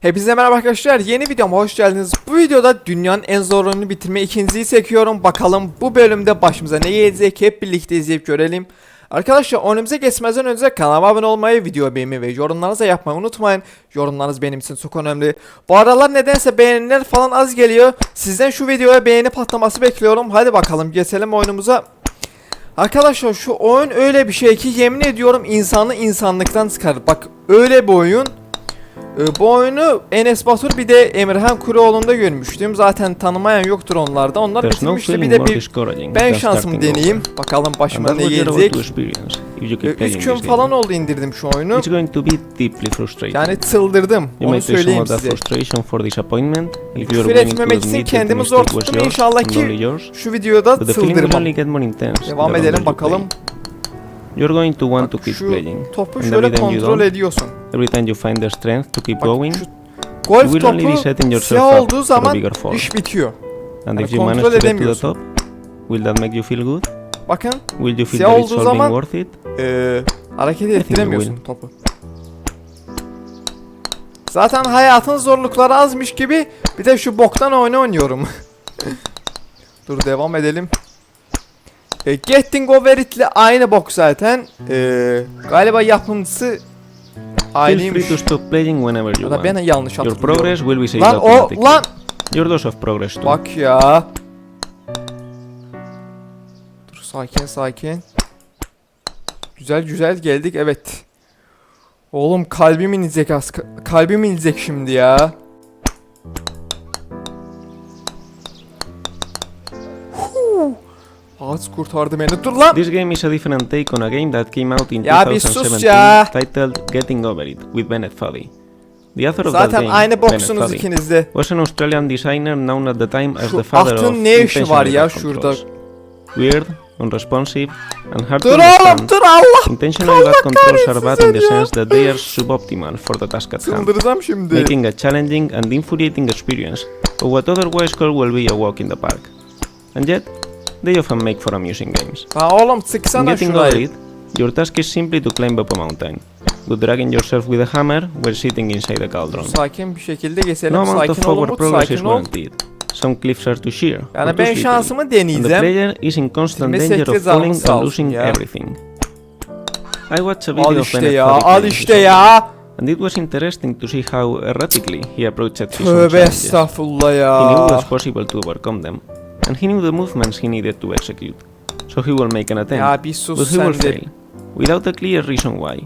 Hepinize merhaba arkadaşlar. Yeni videoma hoş geldiniz. Bu videoda dünyanın en zor oyununu bitirme ikinciyi çekiyorum. Bakalım bu bölümde başımıza ne gelecek hep birlikte izleyip görelim. Arkadaşlar önümüze geçmeden önce kanalıma abone olmayı, video beğenmeyi ve yorumlarınızı yapmayı unutmayın. Yorumlarınız benim için çok önemli. Bu aralar nedense beğeniler falan az geliyor. Sizden şu videoya beğeni patlaması bekliyorum. Hadi bakalım geçelim oyunumuza. Arkadaşlar şu oyun öyle bir şey ki yemin ediyorum insanı insanlıktan çıkarır. Bak öyle bir oyun. Ee, bu oyunu Enes Batur bir de Emirhan Kuruoğlu'nda görmüştüm. Zaten tanımayan yoktur onlarda. Onlar bitirmişti. Bir de bir ben şansımı deneyeyim. Bakalım başıma ne gelecek. to experience if you Ee, gün falan oldu indirdim şu oyunu. Yani çıldırdım. Onu söyleyeyim size. Küfür etmemek için kendimi zor tuttum. İnşallah ki. Şu videoda çıldırmam. Devam edelim bakalım. You're going to want to Bak keep şu playing. topu And şöyle you kontrol ediyorsun. Every time you find the strength to keep Bak going, şu you golf will only be setting yourself siyah up olduğu zaman bigger fall. iş bitiyor. And yani if you manage to get to the top, will that make you feel good? Bakın Will you feel Siyah that olduğu zaman- worth it? Ee, hareket you ettiremiyorsun topu. Zaten hayatın zorlukları azmış gibi bir de şu boktan oyunu oynuyorum. Dur devam edelim. E, Getting Over It'le aynı bok zaten. E, galiba yapımcısı Feel free aynıymış. to stop playing whenever you Ya da want. ben yanlış Your hatırlıyorum. progress will be saved Lan o automatically. lan Your dose of progress too. bak ya. Dur sakin sakin. Güzel güzel geldik evet. Oğlum kalbim inecek az. ka- Kalbim inecek şimdi ya. Ağaç kurtardı beni. Dur lan. This game is a different take on a game that came out in Ya bir sus 2017 ya. titled Getting Over It with Bennett Foddy. The author of that Zaten game, aynı Bennett boksunuz ikiniz de. was an Australian designer known at the time as Şu the father of ne işi var intentionally ya şurada? controls. Weird, unresponsive, and hard to Dur understand. oğlum dur Allah. Intentionally bad controls are bad in the seni sense that they are suboptimal for the task at hand. Çıldıracağım şimdi. making a challenging and infuriating experience of what otherwise could well be a walk in the park. And yet, they often make for amusing games. Ha oğlum In sıksana getting over şurayı. it, your task is simply to climb up a mountain, with dragging yourself with a hammer while sitting inside a cauldron. Sakin bir şekilde geçelim. No amount of sakin ol forward Umut, progress is sakin ol. guaranteed. Some cliffs are too sheer, or Yani too ben slippery, şansımı and the deneyeceğim. player is in constant danger of falling sağ and olsun losing ya. everything. I watched a video Al of işte Bennett ya, Foddy al playing işte ya. and it was interesting to see how erratically he approached his own Tövbe challenges. estağfurullah He knew it ya. was possible to overcome them, and he knew the movements he needed to execute. So he will make an attempt, but he will fail, without a clear reason why.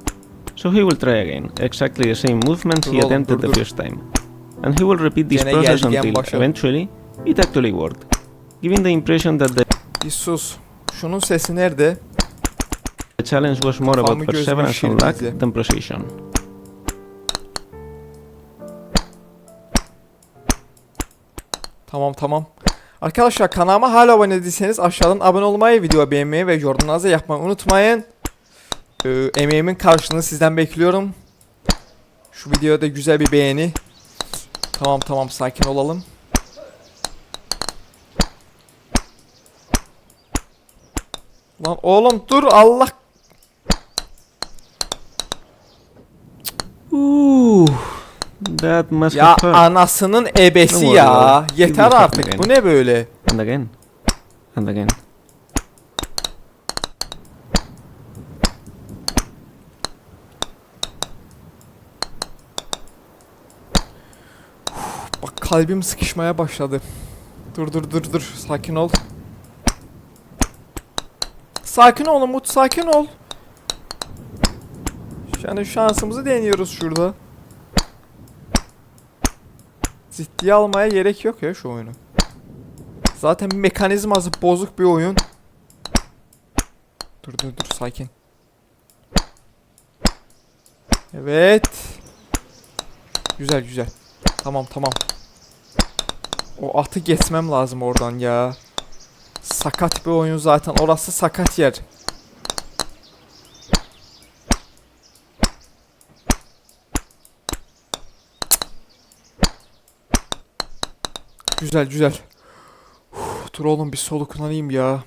So he will try again, exactly the same movements he attempted the first time. And he will repeat this process until, eventually, it actually worked, giving the impression that the Bir sus. Şunun sesi nerede? challenge was more about perseverance and luck than precision. Tamam tamam. Arkadaşlar kanalıma hala abone değilseniz aşağıdan abone olmayı, video beğenmeyi ve yorumlarınızı yapmayı unutmayın. Ee, emeğimin karşılığını sizden bekliyorum. Şu videoda güzel bir beğeni. Tamam tamam sakin olalım. Lan oğlum dur Allah. Ooh, that must Ya anasının ebesi ya. Yeter artık. Bu ne böyle? And again, and again. Bak kalbim sıkışmaya başladı. Dur dur dur dur. Sakin ol. Sakin ol Umut. Sakin ol. Yani şansımızı deniyoruz şurada. Ciddiye almaya gerek yok ya şu oyunu. Zaten mekanizması bozuk bir oyun. Dur dur dur sakin. Evet. Güzel güzel. Tamam tamam. O atı geçmem lazım oradan ya. Sakat bir oyun zaten. Orası sakat yer. Güzel güzel. Uf, dur oğlum bir soluklanayım ya.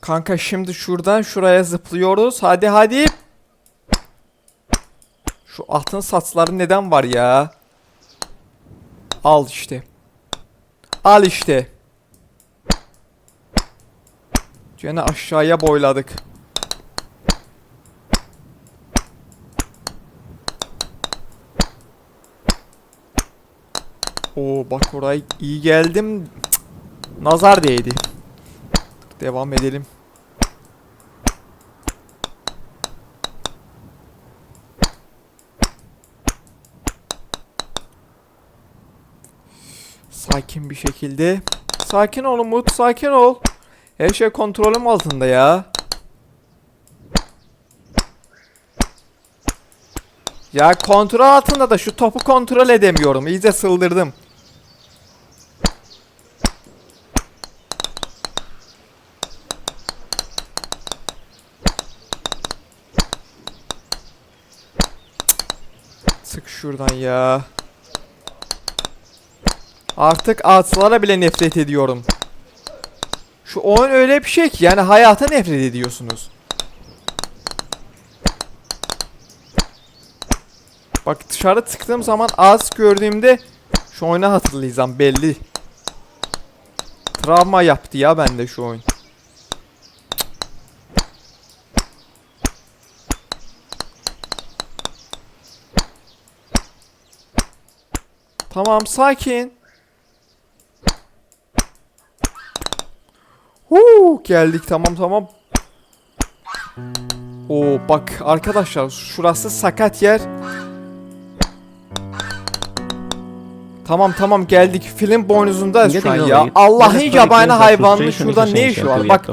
Kanka şimdi şuradan şuraya zıplıyoruz. Hadi hadi. Şu altın saçları neden var ya? Al işte. Al işte. Gene aşağıya boyladık. Oo bak oraya iyi geldim. Nazar değdi. Devam edelim. Sakin bir şekilde. Sakin ol Umut, sakin ol. Her şey kontrolüm altında ya. Ya kontrol altında da şu topu kontrol edemiyorum. İyice sıldırdım. Sık şuradan ya. Artık ağaçlara bile nefret ediyorum. Şu oyun öyle bir şey ki yani hayata nefret ediyorsunuz. Bak dışarı çıktığım zaman ağaç gördüğümde şu oyunu hatırlayacağım belli. Travma yaptı ya bende şu oyun. Tamam sakin. Huu geldik tamam tamam. Oo bak arkadaşlar şurası sakat yer. Tamam tamam geldik. Film boynuzundayız şu an ya. Allah'ın yabani is şurada ne işi to var? Bak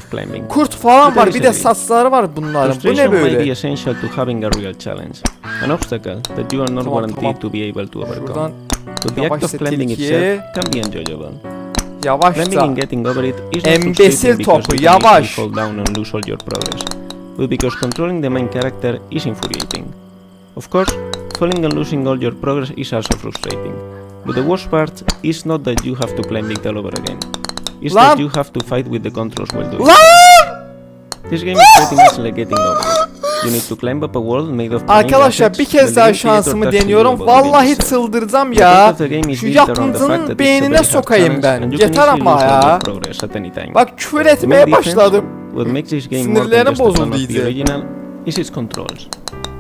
kurt falan var. Bir de saçları var bunların. Bu ne böyle? essential to having a real challenge, an obstacle that you are not guaranteed to be able to overcome. The act of climbing itself can be enjoyable. Yavaşça. Embesil topu, yavaş. but because controlling the main character is infuriating. Of course, falling and losing all your progress is also frustrating, but the worst part is not that you have to climb it all over again. It's Lan! that you have to fight with the controls while doing it. Lan! This game is pretty much like getting over it. You need to climb up a wall made of plain Arkadaşlar bir kez daha creator şansımı deniyorum. Vallahi çıldıracağım The ya. point of the game is Şu built around the fact yapımcının that it's a beynine hard sokayım challenge ben. and you can Yeter easily ama lose ya. your progress at any time. Bak küfür etmeye başladım. What makes this game more than Sinirlerim just a fan bozuldu of the iyice. original is its controls.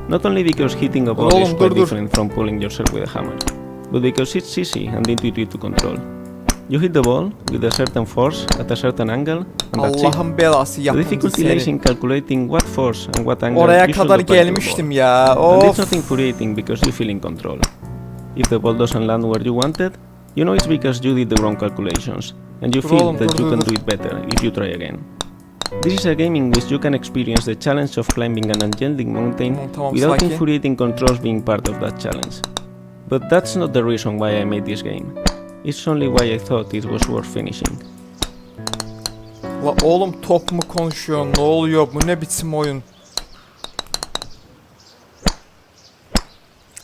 Not only because hitting a ball Oğlum, is dur, quite dur. different from pulling yourself with a hammer, but because it's easy and intuitive to control. You hit the ball with a certain force at a certain angle, and that's it. Allah'ın belası The yapımcı difficulty lies seni. in calculating what force and what angle Oraya you should kadar apply to the gelmiştim ball. ya. And it's Of. not infuriating because you feel in control. If the ball doesn't land where you wanted, you know it's because you did the wrong calculations, and you feel that you can do it better if you try again. This is a game in which you can experience the challenge of climbing an enchanting mountain mm, tamam without sakin. infuriating controls being part of that challenge. But that's not the reason why I made this game. It's only why I thought it was worth finishing. La oğlum top mu konuşuyor? Ne oluyor? Bu ne biçim oyun?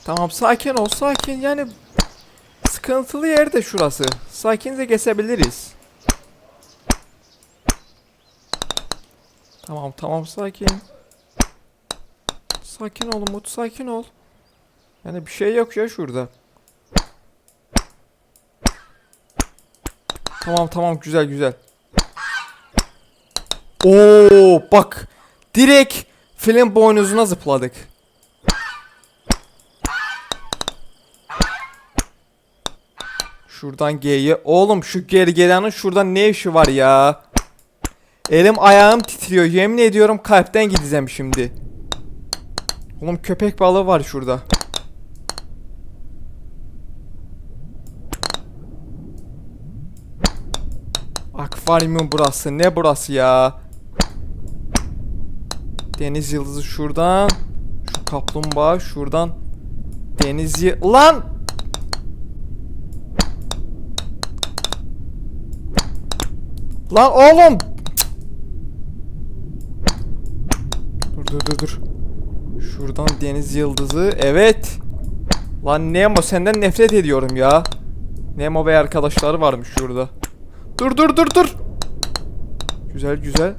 Tamam sakin ol sakin yani sıkıntılı yer de şurası. Sakince geçebiliriz. Tamam tamam sakin. Sakin ol Umut sakin ol. Yani bir şey yok ya şurada. Tamam tamam güzel güzel. Oo bak direkt film boynuzuna zıpladık. Şuradan G'ye. Oğlum şu gergedanın şurada ne işi var ya? Elim ayağım titriyor. Yemin ediyorum kalpten gideceğim şimdi. Oğlum köpek balığı var şurada. Akvaryumun burası. Ne burası ya? Deniz yıldızı şuradan. Şu kaplumbağa şuradan. Deniz yı... Lan! Lan oğlum! Dur dur dur dur. Şuradan deniz yıldızı. Evet. Lan Nemo senden nefret ediyorum ya. Nemo ve arkadaşları varmış şurada. Dur dur dur dur. Güzel güzel.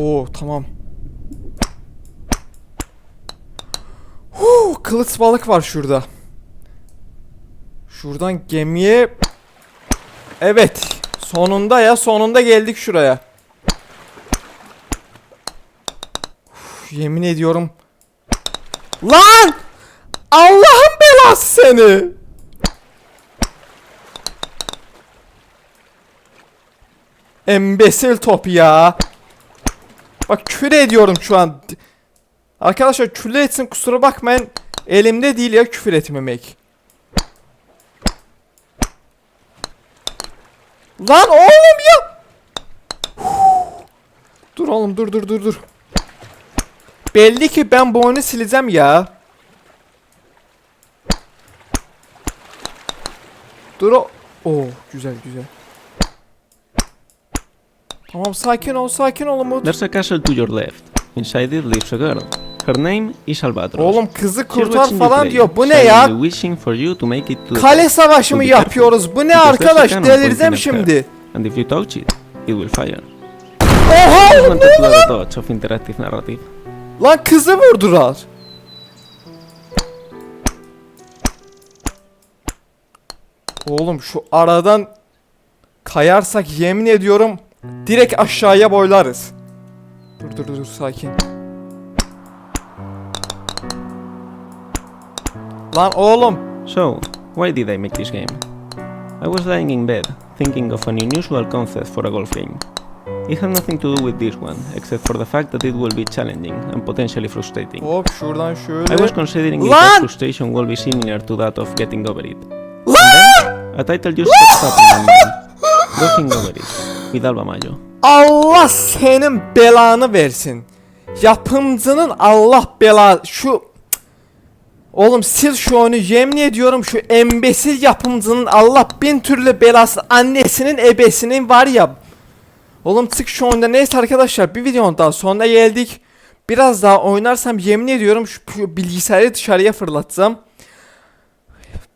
Oo tamam. Huu, kılıç balık var şurada. Şuradan gemiye... Evet. Sonunda ya sonunda geldik şuraya. Uf, yemin ediyorum. Lan! Allah'ım belası seni. Embesil top ya. Bak küre ediyorum şu an. Arkadaşlar küfür etsin kusura bakmayın. Elimde değil ya küfür etmemek. Lan oğlum ya. Dur oğlum dur dur dur dur. Belli ki ben bu oyunu sileceğim ya. Dur o. Oo güzel güzel. Tamam sakin ol sakin ol Umut. There's a castle to your left. Inside it lives a girl. Her name is Albatros. Oğlum kızı kurtar falan diyor. Bu ne ya? wishing for you to make it to Kale savaşı mı yapıyoruz? Bu ne arkadaş? her. şimdi. And if you touch it, it will fire. Oha ne lan? of interactive narrative. Lan kızı vurdular. Oğlum şu aradan kayarsak yemin ediyorum direkt aşağıya boylarız. Dur dur dur sakin. Lan oğlum So, why did I make this game? I was lying in bed, thinking of an unusual concept for a golf game. It had nothing to do with this one, except for the fact that it will be challenging and potentially frustrating. hop şuradan I was considering if that frustration will be similar to that of getting over it. Lan! A title just popped up in my mind. Getting over it, with Alba Mayo. Allah senin belanı versin. Yapımcının Allah bela şu Oğlum sil şu oyunu yemin ediyorum şu embesil yapımcının Allah bin türlü belası annesinin ebesinin var ya. Oğlum çık şu oyunda. Neyse arkadaşlar bir videonun daha sonuna geldik. Biraz daha oynarsam yemin ediyorum şu, şu bilgisayarı dışarıya fırlatacağım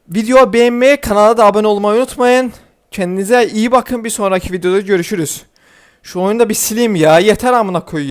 Video beğenmeyi kanala da abone olmayı unutmayın Kendinize iyi bakın bir sonraki videoda görüşürüz şu oyunu da bir sileyim ya. Yeter amına koyayım.